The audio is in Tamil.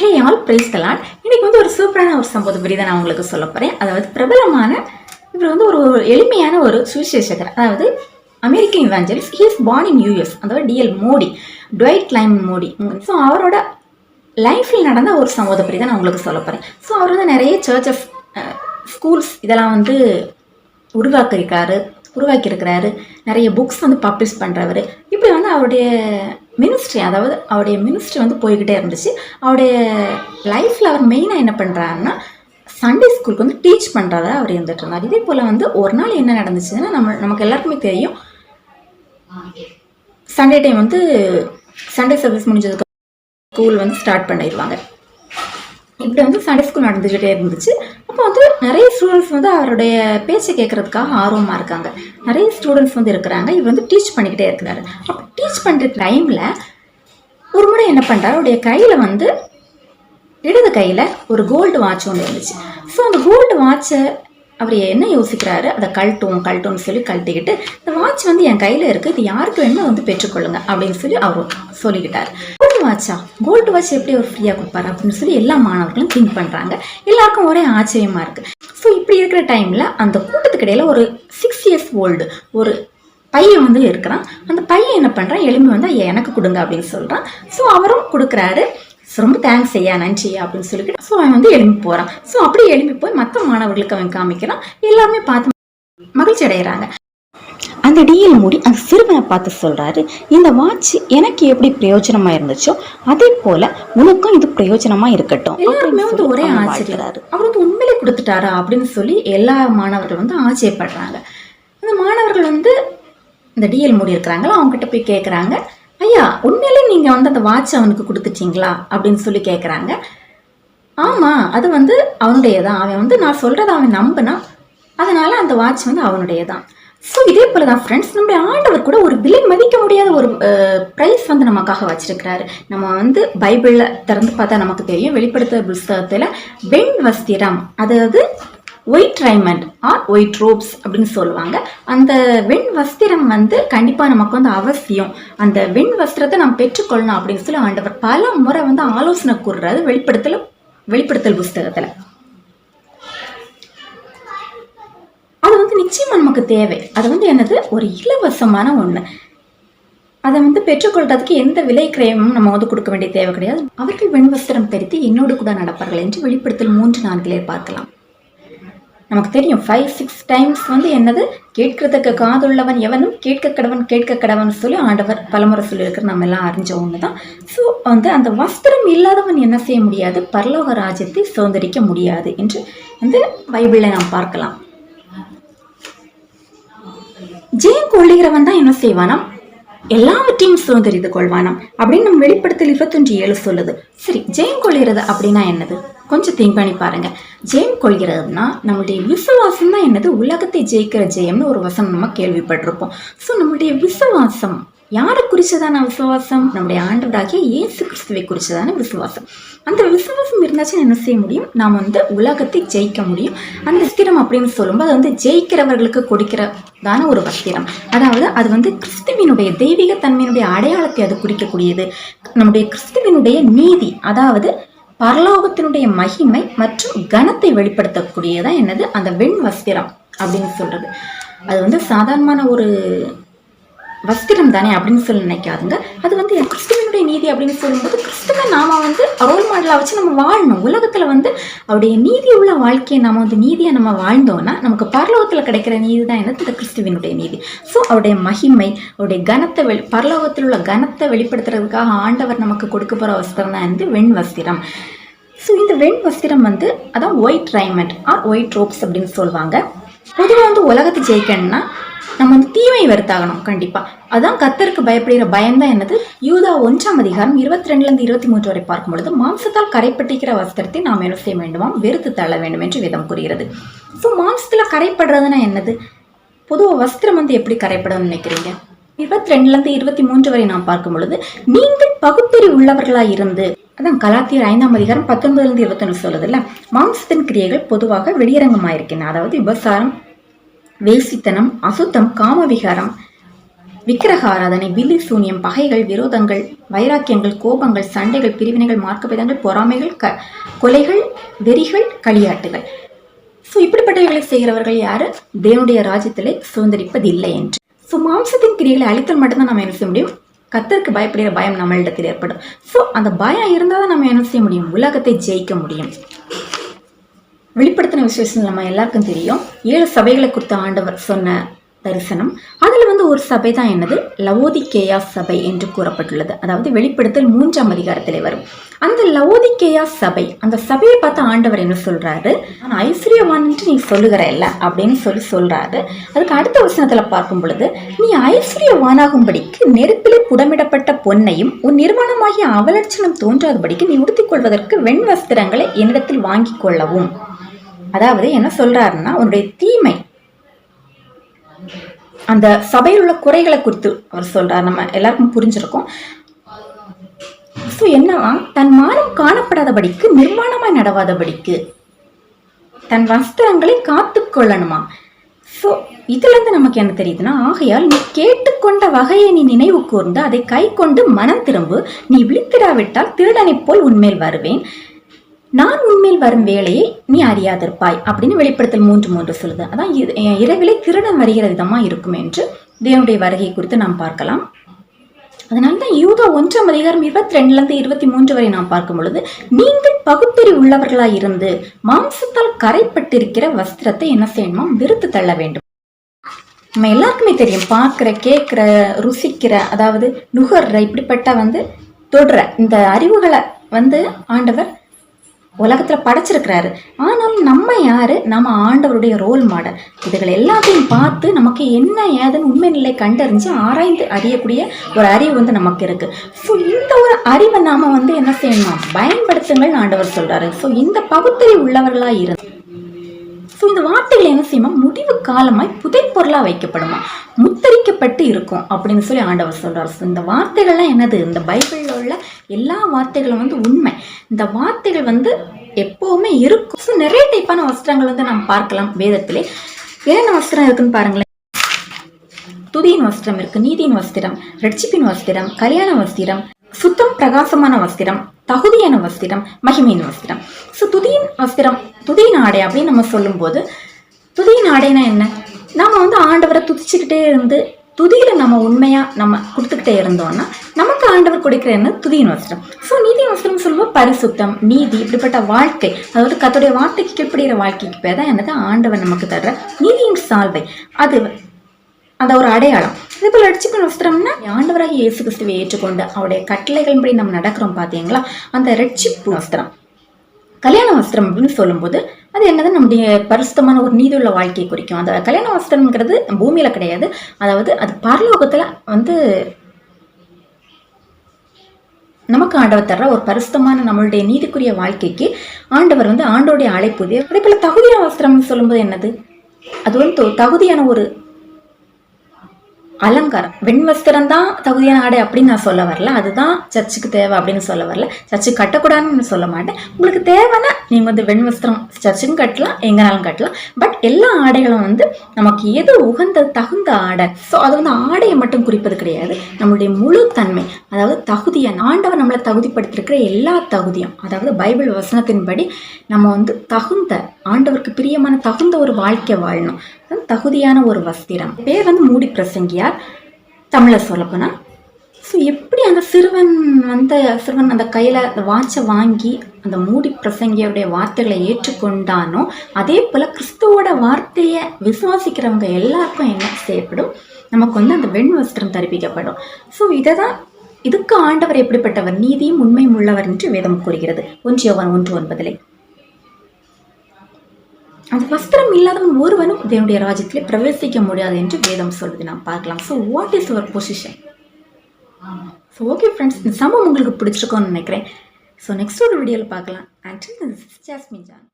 ஹே ஆல் பிரைஸ் தலான் இன்னைக்கு வந்து ஒரு சூப்பரான ஒரு சம்பவத்தை பற்றி தான் நான் உங்களுக்கு சொல்ல போகிறேன் அதாவது பிரபலமான இவர் வந்து ஒரு எளிமையான ஒரு சுவிசேஷகர். அதாவது American evangelist he's born in US அதாவது DL Moody Dwight Lyman Moody. So அவரோட லைஃப்பில் நடந்த ஒரு சம்பவத்தை பற்றி தான் நான் உங்களுக்கு சொல்ல போகிறேன் ஸோ அவர் வந்து நிறைய சர்ச்சஸ் ஸ்கூல்ஸ் இதெல்லாம் வந்து உருவாக்கியிருக்காரு உருவாக்கியிருக்கிறாரு. நிறைய புக்ஸ் வந்து பப்ளிஷ் பண்ணுறவர் இப்படி வந்து அவருடைய மினிஸ்ட்ரி அதாவது அவருடைய மினிஸ்ட்ரி வந்து போய்கிட்டே இருந்துச்சு. அவருடைய லைஃப்பில் அவர் மெயினாக என்ன பண்ணுறாருன்னா சண்டே ஸ்கூலுக்கு வந்து டீச் பண்ணுறதா அவர் இருந்துட்டு இருந்தார். இதே போல் வந்து ஒரு நாள் என்ன நடந்துச்சுன்னா நம்ம நமக்கு எல்லாருக்குமே தெரியும். சண்டே டைம் வந்து சண்டே சர்வீஸ் முடிஞ்சதுக்கு ஸ்கூல் வந்து ஸ்டார்ட் பண்ணிடுவாங்க. இப்படி வந்து சண்டே ஸ்கூல் நடந்துக்கிட்டே இருந்துச்சு. அப்போ வந்து நிறைய ஸ்டூடெண்ட்ஸ் வந்து அவருடைய பேச்சை கேட்கறதுக்காக ஆர்வமாக இருக்காங்க. நிறைய ஸ்டூடெண்ட்ஸ் வந்து இருக்கிறாங்க. இவர் வந்து டீச் பண்ணிக்கிட்டே இருக்கிறாரு. அப்போ டீச் பண்ணுற டைமில் ஒரு முறை என்ன பண்ணுறாரு அவருடைய கையில் வந்து இடது கையில் ஒரு கோல்டு வாட்ச் ஒன்று இருந்துச்சு. ஸோ அந்த கோல்டு வாட்சை அவர் என்ன யோசிக்கிறாரு? அதை கழட்டும் கழட்டும்னு சொல்லி கழட்டிக்கிட்டு இந்த வாட்ச் வந்து என் கையில் இருக்குது இது யாருக்கு வேணுமோ வந்து பெற்றுக்கொள்ளுங்க அப்படின்னு சொல்லி அவர் சொல்லிக்கிட்டார். கோல்டு வாட்சா கோல்டு வாட்ச் எப்படி அவர் ஃப்ரீயாக கொடுப்பாரு அப்படின்னு சொல்லி எல்லா மாணவர்களும் திங்க் பண்ணுறாங்க எல்லாருக்கும் ஒரே ஆச்சரியமாக இருக்குது ஸோ இப்படி இருக்கிற டைமில் அந்த கூட்டத்துக்கு இடையில ஒரு சிக்ஸ் இயர்ஸ் ஓல்டு ஒரு பையன் வந்து இருக்கிறான். அந்த பையன் என்ன பண்ணுறான் எலும்பி வந்து எனக்கு கொடுங்க அப்படின்னு சொல்கிறான் ஸோ அவரும் கொடுக்குறாரு. "So, ரொம்ப தேங்க்ஸ் ஐயா நன்றி அப்படின்னு சொல்லிட்டு ஸோ அவன் வந்து எழும்பி போகிறான் ஸோ அப்படி எழும்பி போய் மற்ற மாணவர்களுக்கு அவன் காமிக்கிறான். எல்லாருமே பார்த்து மகிழ்ச்சி அடைகிறாங்க அந்த டிஎல் மூடி அந்த சிறுவனை பார்த்து சொல்றாரு இந்த வாட்ச் எனக்கு எப்படி பிரயோஜனமா இருந்துச்சோ அதே போல உனக்கும் இது பிரயோஜனமா இருக்கட்டும் எல்லாருமே வந்து ஒரே ஆச்சரியாரு அவர் வந்து உண்மையிலே கொடுத்துட்டாரா அப்படின்னு சொல்லி எல்லா மாணவர்கள் வந்து ஆச்சரியப்படுறாங்க. அந்த மாணவர்கள் வந்து இந்த டிஎல் மூடி இருக்கிறாங்களா அவங்ககிட்ட போய் கேட்குறாங்க ஐயா உண்மையிலே நீங்கள் வந்து அந்த வாட்ச் அவனுக்கு கொடுத்துட்டீங்களா? அப்படின்னு சொல்லி கேட்குறாங்க ஆமாம் அது வந்து அவனுடைய தான் அவன் வந்து நான் சொல்கிறத அவன் நம்பினான் அதனால் அந்த வாட்ச் வந்து அவனுடைய தான் ஸோ இதே போல தான் ஃப்ரெண்ட்ஸ் நம்முடைய ஆண்டவர் கூட ஒரு விலை மதிக்க முடியாத ஒரு ப்ரைஸ் வந்து நமக்காக வச்சிருக்கிறாரு. நம்ம வந்து பைபிளில் திறந்து பார்த்தா நமக்கு தெரியும் வெளிப்படுத்த புஸ்தகத்தில் பெண் வஸ்திரம் அதாவது white raiment or white robes அப்படின்னு சொல்லுவாங்க. அந்த வெண் வஸ்திரம் வந்து கண்டிப்பாக நமக்கு வந்து அவசியம். அந்த வெண் வஸ்திரத்தை நாம் பெற்றுக்கொள்ளணும் அப்படின்னு சொல்லி ஆண்டவர் பல முறை வந்து ஆலோசனை கூறுறாரு வெளிப்படுத்தல வெளிப்படுத்தல் புஸ்தகத்தில். அது வந்து நிச்சயமாக நமக்கு தேவை. அது வந்து என்னது? ஒரு இலவசமான ஒன்று அதை வந்து பெற்றுக்கொள்றதுக்கு எந்த விலை கிரயமும் நம்ம வந்து கொடுக்க வேண்டிய தேவை கிடையாது. அவர்கள் வெண்வஸ்திரம் பெருத்தி என்னோடு கூட நடப்பார்கள் என்று வெளிப்படுத்தல் மூன்று நான்கிலே பார்க்கலாம். நமக்கு தெரியும் ஃபைவ் சிக்ஸ் டைம்ஸ் வந்து என்னது? கேட்கறதுக்கு காதுள்ளவன் எவனும் கேட்க கடவன் கேட்க கடவன் சொல்லி ஆண்டவர் பலமுறை சொல்லியிருக்கிற நம்ம எல்லாம் அறிஞ்ச ஒன்று தான். ஸோ வந்து அந்த வஸ்திரம் இல்லாதவன் என்ன செய்ய முடியாது? பரலோக ராஜ்யத்தை சுதந்திரிக்க முடியாது என்று வந்து பைபிளில் நாம் பார்க்கலாம். ஜெயம் கொள்ளுகிறவன் தான் என்ன செய்வானா எல்லாவற்றையும் சுதந்திரித்து கொள்வானாம் அப்படின்னு நம்ம வெளிப்படுத்தல் இருபத்தொன்று ஏழு சொல்லுது. சரி ஜெயம் கொள்கிறது அப்படின்னா என்னது? கொஞ்சம் திங்க் பண்ணி பாருங்க. ஜெயம் கொள்கிறதுனா நம்மளுடைய விசுவாசம் தான் என்னது? உலகத்தை ஜெயிக்கிற ஜெயம்னு ஒரு வசனம் நம்ம கேள்விப்பட்டிருப்போம். ஸோ நம்மளுடைய விசுவாசம் யாரை குறிச்சதான விசுவாசம்? நம்முடைய ஆண்டவராகிய இயேசு கிறிஸ்துவை குறிச்சதான விசுவாசம். அந்த விசுவாசம் இருந்தாச்சும் என்ன செய்ய முடியும்? நாம் வந்து உலகத்தை ஜெயிக்க முடியும். அந்த ஸ்திரம் அப்படின்னு சொல்லும்போது அது வந்து ஜெயிக்கிறவர்களுக்கு கொடுக்கிறதான ஒரு வஸ்திரம். அதாவது அது வந்து கிறிஸ்துவினுடைய தெய்வீக தன்மையினுடைய அடையாளத்தை அது குறிக்கக்கூடியது. நம்முடைய கிறிஸ்துவினுடைய நீதி அதாவது பரலோகத்தினுடைய மகிமை மற்றும் கனத்தை வெளிப்படுத்தக்கூடியதான் என்னது? அந்த வெண் வஸ்திரம் அப்படின்னு சொல்றது. அது வந்து சாதாரணமான ஒரு வஸ்திரம் தானே அப்படின்னு சொல்லி நினைக்காதுங்க. அது வந்து கிறிஸ்துவனுடைய நீதி அப்படின்னு சொல்லும்போது கிறிஸ்துவ நாம வந்து ரோல் மாடலாக வச்சு நம்ம வாழணும். உலகத்தில் வந்து அவருடைய நீதி உள்ள வாழ்க்கையை நம்ம வந்து நீதியை நம்ம வாழ்ந்தோம்னா நமக்கு பரலோகத்தில் கிடைக்கிற நீதி தான் என்னது? இந்த கிறிஸ்துவனுடைய நீதி. ஸோ அவருடைய மகிமை அவருடைய கனத்தை வெளி பரலோகத்தில் உள்ள கனத்தை வெளிப்படுத்துறதுக்காக ஆண்டவர் நமக்கு கொடுக்க போகிற வஸ்திரம் தான் வந்து வெண் வஸ்திரம். ஸோ இந்த வெண் வஸ்திரம் வந்து அதான் white raiment or white robes அப்படின்னு சொல்லுவாங்க. பொதுவாக வந்து உலகத்தை ஜெயிக்கணும்னா நம்ம வந்து தீமை வெறுத்தாகணும் கண்டிப்பா. அதான் கத்தருக்கு பயப்படுகிற பயம்தான் என்னது? யூதா ஒன்றாம் அதிகாரம் இருபத்தி ரெண்டுலேருந்து இருபத்தி மூன்று வரை பார்க்கும் பொழுது மாம்சத்தால் கரைப்பட்டிருக்கிற வஸ்திரத்தை நாம் என்ன செய்ய வேண்டுமாம்? வெறுத்து தள்ள வேண்டும் என்று விதம் கூறுகிறது. ஸோ மாம்சத்தில் கரைப்படுறதுனா என்னது? பொதுவாக வஸ்திரம் வந்து எப்படி கரைப்படும் நினைக்கிறீங்க? இருபத்தி ரெண்டுல இருந்து இருபத்தி மூன்று வரை நாம் பார்க்கும் பொழுது நீங்கள் பகுத்தறி உள்ளவர்களா இருந்து அதான் கலாத்தியர் ஐந்தாம் அதிகாரம் பத்தொன்பதுலேருந்து இருபத்தொன்று சொல்லுதுல்ல. மாம்சத்தின் கிரியைகள் பொதுவாக வெளியரங்கமாயிருக்கின்றன. அதாவது விபசாரம் வேசித்தனம் அசுத்தம் காமவிகாரம் விக்கிரக ஆராதனை வில்லி சூனியம் பகைகள் விரோதங்கள் வைராக்கியங்கள் கோபங்கள் சண்டைகள் பிரிவினைகள் மார்க்கபேதங்கள் பொறாமைகள் க கொலைகள் வெறிகள் களியாட்டுகள். ஸோ இப்படிப்பட்டவைகளை செய்கிறவர்கள் யாரு? தேவனுடைய ராஜ்யத்திலே சுதந்திரிப்பதில்லை என்று. ஸோ மாம்சத்தின் கிரியைகளை அழித்தல் மட்டும்தான் நம்ம என்ன செய்ய முடியும்? கத்தருக்கு பயப்படுகிற பயம் நம்மளிடத்தில் ஏற்படும். ஸோ அந்த பயம் இருந்தால் தான் நம்ம என்ன செய்ய முடியும்? உலகத்தை ஜெயிக்க முடியும். வெளிப்படுத்தின விசேஷம் நம்ம எல்லாருக்கும் தெரியும். ஏழு சபைகளை குறித்த ஆண்டவர் சொன்ன தரிசனம். அதில் வந்து ஒரு சபை தான் என்னது? லவோதிகேயா சபை என்று கூறப்பட்டுள்ளது. அதாவது வெளிப்படுத்தல் மூன்றாம் அதிகாரத்திலே வரும். அந்த லவோதிகேயா சபை அந்த சபையை பார்த்த ஆண்டவர் என்ன சொல்றாரு? நான் ஐஸ்வர்யவான்ட்டு நீ சொல்லுகிற இல்ல அப்படின்னு சொல்லி சொல்றாரு. அதுக்கு அடுத்த வசனத்தில் பார்க்கும் பொழுது நீ ஐஸ்வர்யவானாகும்படிக்கு நெருப்பிலே புடமிடப்பட்ட பொன்னையும் உன் நிர்வாணமாகிய அவலட்சணம் தோன்றாதபடிக்கு நீ உடுத்திக் கொள்வதற்கு வெண் வஸ்திரங்களை என்னிடத்தில் வாங்கிக் கொள்ளவும். அதாவது என்ன சொல்றாருன்னா உன்னுடைய தீமை அந்த சபையில் உள்ள குறைகளை குறித்து அவர் சொல்றார். நம்ம எல்லாருக்கும் புரிஞ்சிருக்கோம். ஸோ என்னவா தன் மானம் காணப்படாதபடிக்கு நிர்மாணமாக நடவாதபடிக்கு தன் வஸ்திரங்களை காத்து கொள்ளணுமா? ஸோ இதுலேருந்து நமக்கு என்ன தெரியுதுன்னா ஆகையால் நீ கேட்டுக்கொண்ட வகையை நீ நினைவு கூர்ந்து அதை கை கொண்டு மனம் திரும்பு. நீ விழித்திடாவிட்டால் திருடனைப் போல் உன்மேல் வருவேன். நான் உண்மையில் வரும் வேலையை நீ அறியாதிருப்பாய் அப்படின்னு வெளிப்படுத்தல் மூன்று மூன்று சொல்லுது. அதான் இரவிலே திருடன் வருகிற விதமா இருக்கும் என்று தேவனுடைய வருகை குறித்து நாம் பார்க்கலாம். அதனால தான் யூதா ஒன்றாம் அதிகாரம் இருபத்தி ரெண்டுலேருந்து இருபத்தி மூன்று வரை நாம் பார்க்கும் பொழுது நீங்கள் பகுத்தறி உள்ளவர்களாய் இருந்து மாம்சத்தால் கரைப்பட்டிருக்கிற வஸ்திரத்தை என்ன செய்யணுமா? வெறுத்து தள்ள வேண்டும். நம்ம எல்லாருக்குமே தெரியும் பார்க்குற கேட்குற ருசிக்கிற அதாவது நுகர்ற இப்படிப்பட்ட வந்து தொடுற இந்த அறிவுகளை வந்து ஆண்டவர் உலகத்தில் படைச்சிருக்கிறாரு. ஆனாலும் நம்ம யாரு? நம்ம ஆண்டவருடைய ரோல் மாடல் இதுகள் எல்லாத்தையும் பார்த்து நமக்கு என்ன ஏதுன்னு உண்மை நிலை கண்டறிஞ்சு ஆராய்ந்து அறியக்கூடிய ஒரு அறிவு வந்து நமக்கு இருக்கு. ஸோ இந்த ஒரு அறிவை நாம வந்து என்ன செய்யணும் பயன்படுத்துங்கள்னு ஆண்டவர் சொல்றாரு. ஸோ இந்த பகுத்தறி உள்ளவர்களா இருந்து ஸோ இந்த வார்த்தைகள் என்ன செய்யுமா? முடிவு காலமாய் புதைப்பொருளாக வைக்கப்படுமா? முத்தரிக்கப்பட்டு இருக்கும் அப்படின்னு சொல்லி ஆண்டவர் சொல்கிறார் ஸோ இந்த வார்த்தைகள்லாம் என்னது? இந்த பைபிளில் உள்ள எல்லா வார்த்தைகளும் வந்து உண்மை. இந்த வார்த்தைகள் வந்து எப்போவுமே இருக்கும். ஸோ நிறைய டைப்பான வஸ்திரங்கள் வந்து நம்ம பார்க்கலாம் வேதத்திலே. என்னென்ன வஸ்திரம் இருக்குன்னு பாருங்களேன். துதியின் வஸ்திரம் இருக்கு நீதியின் வஸ்திரம் ரட்சிப்பின் வஸ்திரம் கல்யாண வஸ்திரம் சுத்தம் பிரகாசமான வஸ்திரம் தகுதியான வஸ்திரம் மகிமையின் வஸ்திரம். ஸோ துதியின் வஸ்திரம் துதியின் ஆடை அப்படின்னு நம்ம சொல்லும்போது துதியின் ஆடைனா என்ன? நம்ம வந்து ஆண்டவரை துதிச்சுக்கிட்டே இருந்து துதியில நம்ம உண்மையா நம்ம கொடுத்துக்கிட்டே இருந்தோம்னா நமக்கு ஆண்டவர் கொடுக்கிற என்ன? துதியின் வஸ்திரம். ஸோ நீதியின் வஸ்திரம் சொல்லும்போது பரிசுத்தம் நீதி இப்படிப்பட்ட வாழ்க்கை அதாவது கத்துடைய வார்த்தைக்கு கீழ்ப்படுகிற வாழ்க்கைக்கு பேர் தான் என்னது? ஆண்டவர் நமக்கு தர்ற நீதியின் சால்வை. அது அதை ஒரு அடையாளம். இதே போல் ரட்சிப்பின் வஸ்திரம்னா ஆண்டவராக இயேசு கிறிஸ்துவை ஏற்றுக்கொண்டு அவருடைய கட்டளைகளின்படி நம்ம நடக்கிறோம் பார்த்தீங்களா அந்த ரட்சிப்பு வஸ்திரம். கல்யாண வஸ்திரம் அப்படின்னு சொல்லும்போது அது என்னது? நம்முடைய பரிசுத்தமான ஒரு நீதியுள்ள வாழ்க்கையை குறிக்கும். அந்த கல்யாண வஸ்திரம்ங்கிறது பூமியில் கிடையாது. அதாவது அது பரலோகத்தில் வந்து நமக்கு ஆண்டவர் தர்ற ஒரு பரிசுத்தமான நம்மளுடைய நீதிக்குரிய வாழ்க்கைக்கு ஆண்டவர் வந்து ஆண்டோடைய அழைப்புது அதே போல் தகுதியான வஸ்திரம்னு சொல்லும்போது என்னது? அது வந்து தகுதியான ஒரு அலங்காரம். வெண் வஸ்திரம் தான் தகுதியான ஆடை அப்படின்னு நான் சொல்ல வரல. அதுதான் சர்ச்சுக்கு தேவை அப்படின்னு சொல்ல வரல. சர்ச்சு கட்டக்கூடாதுன்னு சொல்ல மாட்டேன். உங்களுக்கு தேவைன்னா நீங்கள் வந்து வெண் வஸ்திரம் சர்ச்சுக்கும் கட்டலாம் எங்கனாலும் கட்டலாம். பட் எல்லா ஆடைகளும் வந்து நமக்கு எது உகந்த தகுந்த ஆடை ஸோ அது வந்து ஆடையை மட்டும் குறிப்பது கிடையாது. நம்மளுடைய முழு தன்மை அதாவது தகுதியான ஆண்டவர் நம்மளை தகுதிப்படுத்திருக்கிற எல்லா தகுதியும் அதாவது பைபிள் வசனத்தின்படி நம்ம வந்து தகுந்த ஆண்டவருக்கு பிரியமான தகுந்த ஒரு வாழ்க்கை வாழணும். தகுதியான ஒரு வஸ்திரம். பேர் வந்து மூடி பிரசங்கியார் தமிழை சொல்லப்போனால் ஸோ எப்படி அந்த சிறுவன் வந்து சிறுவன் அந்த கையில் அந்த வாட்சை வாங்கி அந்த மூடி பிரசங்கியோடைய வார்த்தைகளை ஏற்றுக்கொண்டானோ அதே போல் கிறிஸ்துவோட வார்த்தையை விசுவாசிக்கிறவங்க எல்லாருக்கும் என்ன செய்யப்படும்? நமக்கு வந்து அந்த வெண் வஸ்திரம் தரிப்பிக்கப்படும். ஸோ இதை தான் இதுக்கு ஆண்டவர் எப்படிப்பட்டவர்? நீதியும் உண்மையும் உள்ளவர் என்று வேதம் கூறுகிறது. ஒன்றியவன் ஒன்று ஒன்பதிலே. அந்த வஸ்திரம் இல்லாதவன் ஒருவனும் தேவனுடைய ராஜ்யத்திலே பிரவேசிக்க முடியாது என்று வேதம் சொல்வது நாம் பார்க்கலாம். So what is your position so okay friends இந்த சம்பவம் உங்களுக்கு பிடிச்சிருக்கோன்னு நினைக்கிறேன். ஸோ நெக்ஸ்ட் ஒரு வீடியோவில் பார்க்கலாம். Actually jasmine John